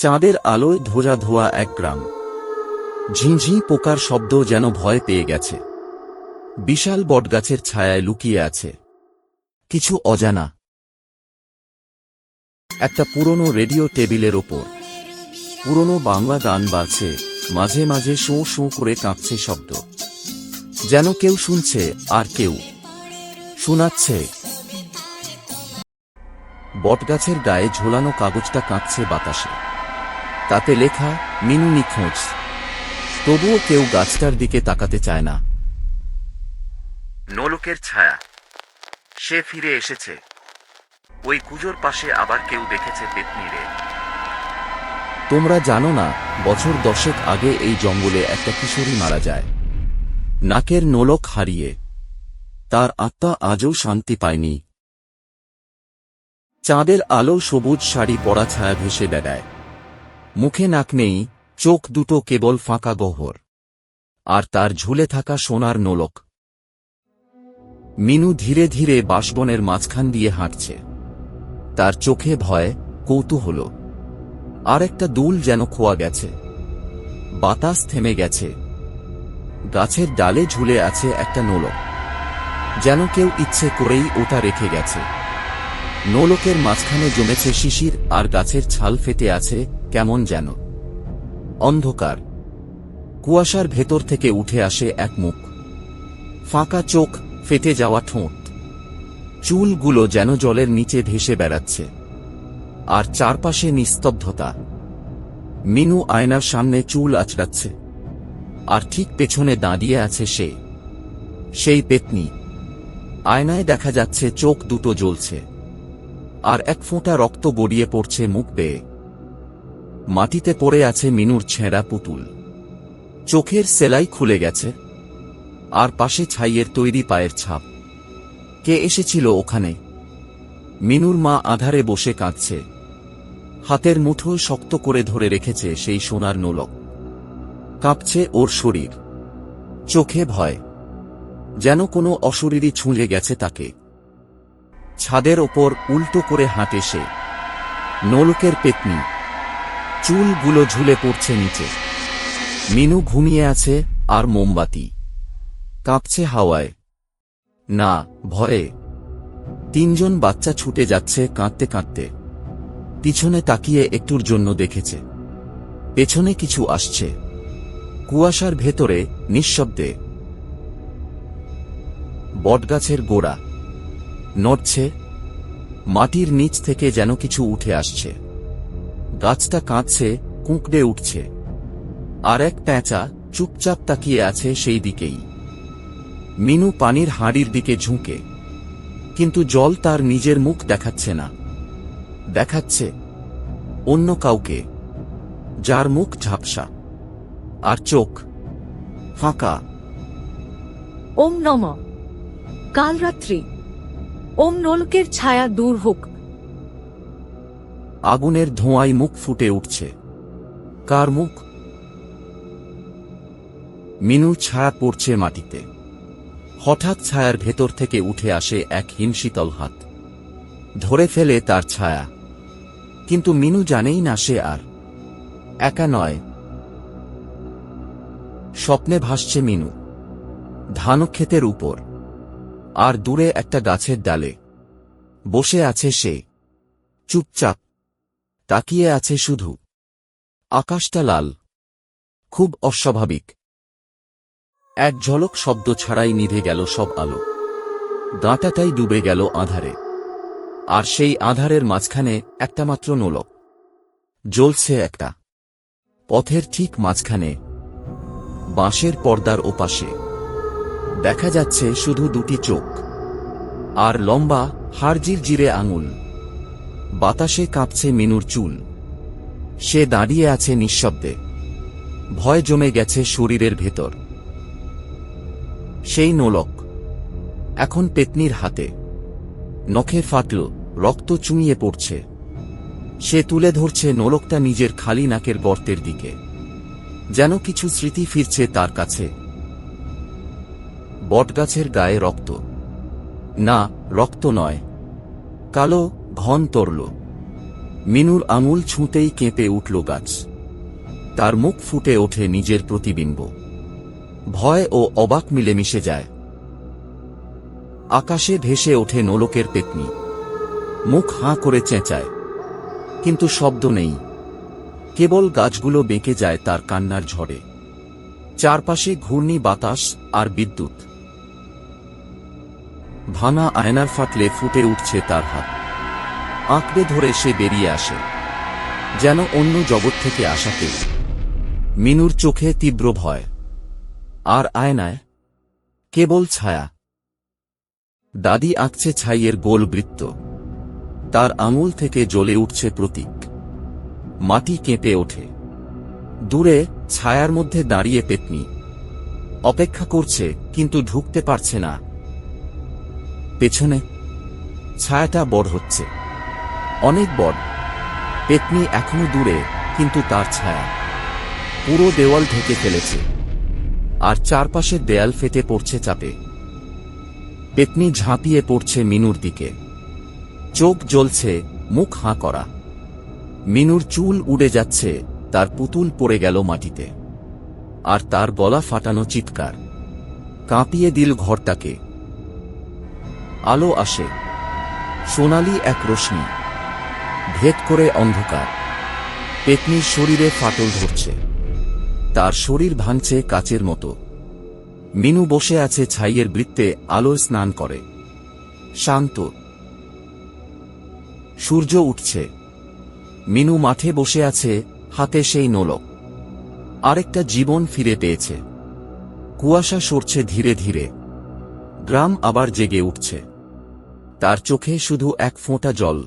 চাঁদের আলোয় ধোজা ধোয়া এক গ্রাম। ঝিঁঝি পোকার শব্দ যেন ভয় পেয়ে গেছে। বিশাল বটগাছের ছায়ায় লুকিয়ে আছে। কিছু অজানা। একটা পুরনো রেডিও টেবিলের ওপর। পুরনো বাংলা গান বাজছে, মাঝে মাঝে শোঁ শোঁ করে কাঁপছে শব্দ। যেন কেউ শুনছে আর কেউ শোনাচ্ছে। বটগাছের গায়ে ঝোলানো কাগজটা কাঁপছে বাতাসে। তাতে লেখা মিনু নিখোঁজ। তবুও কেউ গাছটার দিকে তাকাতে চায় না। নলকের ছায়া। সে ফিরে এসেছে। ওই কুজোর পাশে আবার কেউ দেখেছে পেতনিরে তোমরা জানো না বছর দশেক আগে এই জঙ্গলে একটা কিশোরী মারা যায়। নাকের নোলক হারিয়ে। তার আত্মা আজও শান্তি পায়নি। চাঁদের আলো সবুজ শাড়ি পরা ছায়া ভেসে বেড়ায়। মুখে নাক নেই, চোখ দুটো কেবল ফাঁকা গহ্বর। আর তার ঝুলে থাকা সোনার নোলক। মিনু ধীরে ধীরে বাসবনের মাঝখান দিয়ে হাঁটছে। তার চোখে ভয়, কৌতূহল। আর একটা দুল যেন খোয়া গেছে। বাতাস থেমে গেছে। গাছের ডালে ঝুলে আছে একটা নোলক। যেন কেউ ইচ্ছে করেই ওটা রেখে গেছে। নোলকের মাঝখানে জমেছে শিশির আর গাছের ছাল ফেটে আছে কেমন যেন। অন্ধকার। কুয়াশার ভেতর থেকে উঠে আসে এক মুখ। ফাঁকা চোখ, ফেটে যাওয়া ঠোঁট। চুলগুলো যেন জলের নিচে ভেসে বেড়াচ্ছে। আর চারপাশে নিস্তব্ধতা। মিনু আয়নার সামনে চুল আচড়াচ্ছে। আর ঠিক পেছনে দাঁড়িয়ে আছে সে। সেই পেতনি। আয়নায় দেখা যাচ্ছে চোখ দুটো জ্বলছে। আর এক ফোঁটা রক্ত গড়িয়ে পড়ছে মুখ বেয়ে। মাটিতে পড়ে আছে মিনুর ছেঁড়া পুতুল। চোখের সেলাই খুলে গেছে। আর পাশে ছাইয়ের তৈরি পায়ের ছাপ। কে এসেছিল ওখানে? মিনুর মা আধারে বসে কাঁদছে। হাতের মুঠো শক্ত করে ধরে রেখেছে সেই সোনার নোলক। কাঁপছে ওর শরীর। চোখে ভয়। যেন কোনো অশরীরই ছুঁড়ে গেছে তাকে। ছাদের ওপর উল্টো করে হাঁটে সে। নোলকের পেতনি। চুলগুলো ঝুলে পড়ছে নিচে। মিনু ঘুমিয়ে আছে আর মোমবাতি। কাঁপছে হাওয়ায়। না, ভয়ে। তিনজন বাচ্চা ছুটে যাচ্ছে কাঁদতে কাঁদতে। পিছনে তাকিয়ে একটুর জন্য দেখেছে। পেছনে কিছু আসছে। কুয়াশার ভেতরে নিঃশব্দে। বটগাছের গোড়া। নড়ছে। মাটির নিচ থেকে যেন কিছু উঠে আসছে। গাছটা কাঁদছে, কুঁকড়ে উঠছে। আর এক প্যাঁচা চুপচাপ তাকিয়ে আছে সেই দিকেই। মিনু পানির হাঁড়ির দিকে ঝুঁকে। কিন্তু জল তার নিজের মুখ দেখাচ্ছে না। দেখাচ্ছে অন্য কাউকে, যার মুখ ঝাপসা। আর চোখ ফাঁকা। ওম নম। কাল রাত্রি। ওম নলকের ছায়া দূর হোক। আগুনের ধোঁয়ায় মুখ ফুটে উঠছে। কার মুখ? মিনু ছায়া পড়ছে মাটিতে। হঠাৎ ছায়ার ভেতর থেকে উঠে আসে এক হিমশীতল হাত। ধরে ফেলে তার ছায়া। কিন্তু মিনু জানেই না সে আর। একা নয়। স্বপ্নে ভাসছে মিনু। ধানক্ষেতের উপর। আর দূরে একটা গাছের ডালে। বসে আছে সে। চুপচাপ। তাকিয়ে আছে শুধু। আকাশটা লাল। খুব অস্বাভাবিক। এক ঝলক শব্দ ছাড়াই নিধে গেল সব আলো। দাঁটাটাই ডুবে গেল আধারে। আর সেই আধারের মাঝখানে একটা মাত্র নোলক। জ্বলছে একটা। পথের ঠিক মাঝখানে। বাঁশের পর্দার ওপাশে। দেখা যাচ্ছে শুধু দুটি চোখ। আর লম্বা হাড়জির জিরে আঙুল। বাতাসে কাঁপছে মিনুর চুল। সে দাঁড়িয়ে আছে নিঃশব্দে। ভয় জমে গেছে শরীরের ভেতর। সেই নোলক। এখন পেতনির হাতে। নখে ফাটল, রক্ত চুঁইয়ে পড়ছে। সে তুলে ধরছে নোলকটা নিজের খালি নাকের গর্তের দিকে। যেন কিছু স্মৃতি ফিরছে তার কাছে। বটগাছের গায়ে রক্ত। না, রক্ত নয়। কালো ঘন তরল। মিনুর আঙুল ছুঁতেই কেঁপে উঠল গাছ। তার মুখ ফুটে ওঠে নিজের প্রতিবিম্ব। ভয় ও অবাক মিলেমিশে যায়। আকাশে ভেসে ওঠে নোলকের পেতনি। মুখ হাঁ করে চেঁচায়। কিন্তু শব্দ নেই। কেবল গাছগুলো বেঁকে যায় তার কান্নার ঝড়ে। চারপাশে ঘূর্ণি বাতাস আর বিদ্যুৎ। ভাঙা আয়নার ফাটলে ফুটে উঠছে তার হাত। আঁকড়ে ধরে সে বেরিয়ে আসে। যেন অন্য জগৎ থেকে আসা কেউ। মিনুর চোখে তীব্র ভয়। আর আয়নায় কেবল ছায়া। দাদি আঁকছে ছাইয়ের গোল বৃত্ত। তার আঙুল থেকে জ্বলে উঠছে প্রতীক। মাটি কেঁপে ওঠে। দূরে ছায়ার মধ্যে দাঁড়িয়ে পেতনি। অপেক্ষা করছে, কিন্তু ঢুকতে পারছে না। পেছনে ছায়াটা বড় হচ্ছে। অনেক বড় পেতনি এখনও দূরে, কিন্তু তার ছায়া। পুরো দেওয়াল ঢেকে ফেলেছে। আর চারপাশের দেয়াল ফেটে পড়ছে চাপে। পেতনি ঝাঁপিয়ে পড়ছে মিনুর দিকে। চোখ জ্বলছে, মুখ হাঁ করা। মিনুর চুল উড়ে যাচ্ছে, তার পুতুল পড়ে গেল মাটিতে। আর তার গলা ফাটানো চিৎকার। কাঁপিয়ে দিল ঘরটাকে। আলো আসে। সোনালি এক রশ্মি। ভেদ করে অন্ধকার। পেতনির শরীরে ফাটল ধরছে। তার শরীর ভাঙছে কাচের মতো। মিনু বসে আছে ছাইয়ের বৃত্তে আলোয় স্নান করে। শান্ত। সূর্য উঠছে। মিনু মাঠে বসে আছে, হাতে সেই নোলক। আরেকটা জীবন ফিরে পেয়েছে। কুয়াশা সরছে ধীরে ধীরে। গ্রাম আবার জেগে উঠছে। তার চোখে শুধু এক ফোঁটা জল।